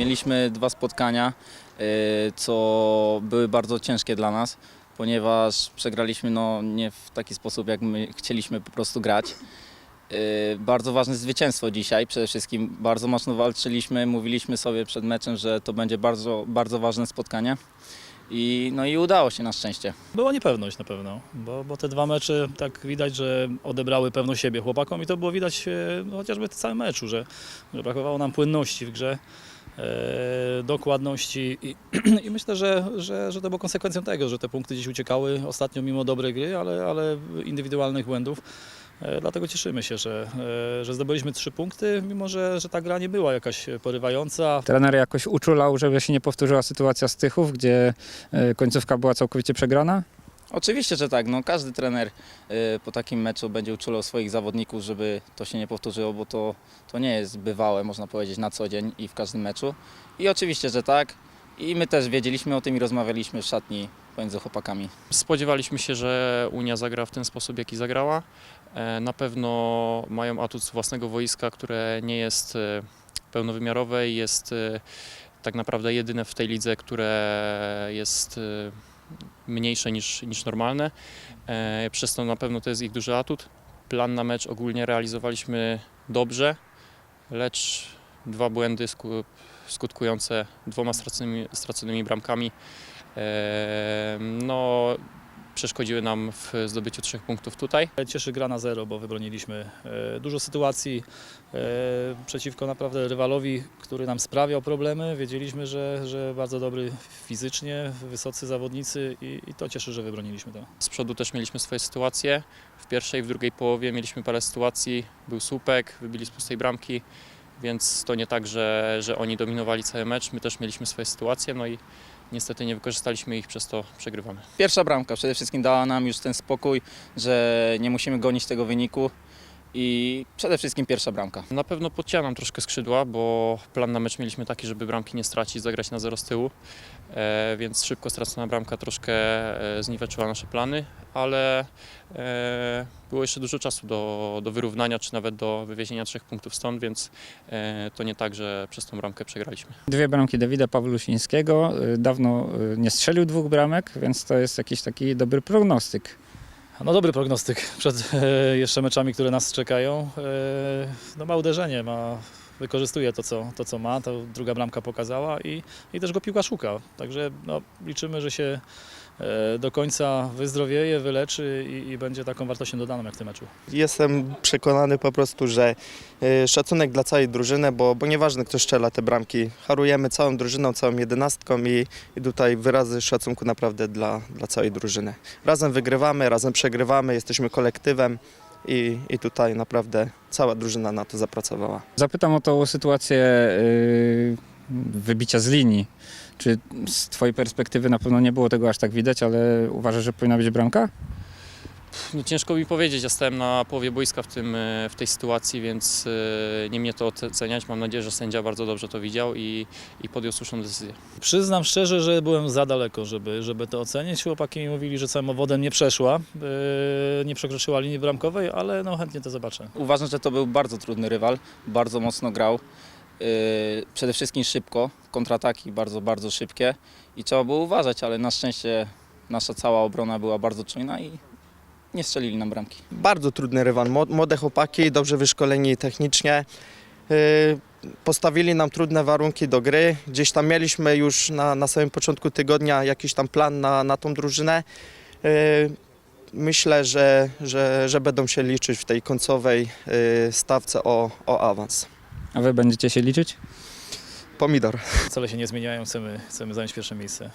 Mieliśmy dwa spotkania, y, co były bardzo ciężkie dla nas, ponieważ przegraliśmy no, nie w taki sposób, jak my chcieliśmy po prostu grać. Y, Bardzo ważne zwycięstwo dzisiaj, przede wszystkim bardzo mocno walczyliśmy, mówiliśmy sobie przed meczem, że to będzie bardzo, bardzo ważne spotkanie i, no i udało się na szczęście. Była niepewność na pewno, bo, bo te dwa mecze tak widać, że odebrały pewność siebie chłopakom i to było widać no, chociażby w całym meczu, że, że brakowało nam płynności w grze, dokładności i, i myślę, że, że, że to było konsekwencją tego, że te punkty gdzieś uciekały ostatnio mimo dobrej gry, ale, ale indywidualnych błędów. E, Dlatego cieszymy się, że, e, że zdobyliśmy trzy punkty, mimo że, że ta gra nie była jakaś porywająca. Trener jakoś uczulał, żeby się nie powtórzyła sytuacja z Tychów, gdzie e, końcówka była całkowicie przegrana? Oczywiście, że tak. No, każdy trener y, po takim meczu będzie uczulał swoich zawodników, żeby to się nie powtórzyło, bo to, to nie jest bywałe, można powiedzieć, na co dzień i w każdym meczu. I oczywiście, że tak. I my też wiedzieliśmy o tym i rozmawialiśmy w szatni pomiędzy chłopakami. Spodziewaliśmy się, że Unia zagra w ten sposób, jaki zagrała. E, Na pewno mają atut z własnego wojska, które nie jest e, pełnowymiarowe i jest e, tak naprawdę jedyne w tej lidze, które jest mniejsze niż, niż normalne. E, Przez to na pewno to jest ich duży atut. Plan na mecz ogólnie realizowaliśmy dobrze, lecz dwa błędy sku- skutkujące dwoma straconymi, straconymi bramkami e, no, przeszkodziły nam w zdobyciu trzech punktów tutaj. Cieszy gra na zero, bo wybroniliśmy e, dużo sytuacji e, przeciwko naprawdę rywalowi, który nam sprawiał problemy. Wiedzieliśmy, że, że bardzo dobry fizycznie, wysocy zawodnicy i, i to cieszy, że wybroniliśmy to. Z przodu też mieliśmy swoje sytuacje. W pierwszej, w drugiej połowie mieliśmy parę sytuacji. Był słupek, wybili z pustej bramki, więc to nie tak, że, że oni dominowali cały mecz. My też mieliśmy swoje sytuacje, no i niestety nie wykorzystaliśmy ich, przez to przegrywamy. Pierwsza bramka przede wszystkim dała nam już ten spokój, że nie musimy gonić tego wyniku. I przede wszystkim pierwsza bramka. Na pewno podcięła nam troszkę skrzydła, bo plan na mecz mieliśmy taki, żeby bramki nie stracić, zagrać na zero z tyłu, e, więc szybko stracona bramka troszkę e, zniweczyła nasze plany, ale e, było jeszcze dużo czasu do, do wyrównania, czy nawet do wywiezienia trzech punktów stąd, więc e, to nie tak, że przez tą bramkę przegraliśmy. Dwie bramki Dawida Pawlusińskiego. e, Dawno e, nie strzelił dwóch bramek, więc to jest jakiś taki dobry prognostyk. No dobry prognostyk przed e, jeszcze meczami, które nas czekają. E, no ma uderzenie, ma, wykorzystuje to co, to, co ma, to druga bramka pokazała i, i też go piłka szuka. Także no, liczymy, że się do końca wyzdrowieje, wyleczy i, i będzie taką wartością dodaną jak w tym meczu. Jestem przekonany po prostu, że y, szacunek dla całej drużyny, bo, bo nieważne kto strzela te bramki, harujemy całą drużyną, całą jedenastką i, i tutaj wyrazy szacunku naprawdę dla, dla całej drużyny. Razem wygrywamy, razem przegrywamy, jesteśmy kolektywem i, i tutaj naprawdę cała drużyna na to zapracowała. Zapytam o tą sytuację e, wybicia z linii. Czy z Twojej perspektywy na pewno nie było tego aż tak widać, ale uważasz, że powinna być bramka? No, ciężko mi powiedzieć, ja stałem na połowie boiska w, tym, e, w tej sytuacji, więc e, nie mnie to oceniać. Mam nadzieję, że sędzia bardzo dobrze to widział i, i podjął słuszną decyzję. Przyznam szczerze, że byłem za daleko, żeby, żeby to ocenić. Chłopaki mi mówili, że samochodem nie przeszła, e, nie przekroczyła linii bramkowej, ale no chętnie to zobaczę. Uważam, że to był bardzo trudny rywal, bardzo mocno grał. Yy, przede wszystkim szybko, kontrataki bardzo, bardzo szybkie i trzeba było uważać, ale na szczęście nasza cała obrona była bardzo czujna i nie strzelili nam bramki. Bardzo trudny rywal, Mło- młode chłopaki, dobrze wyszkoleni technicznie. y, Postawili nam trudne warunki do gry. Gdzieś tam mieliśmy już na, na samym początku tygodnia jakiś tam plan na, na tą drużynę. Y, Myślę, że, że, że będą się liczyć w tej końcowej y, stawce o, o awans. A Wy będziecie się liczyć? Pomidor. Cele się nie zmieniają, chcemy, chcemy zająć pierwsze miejsce.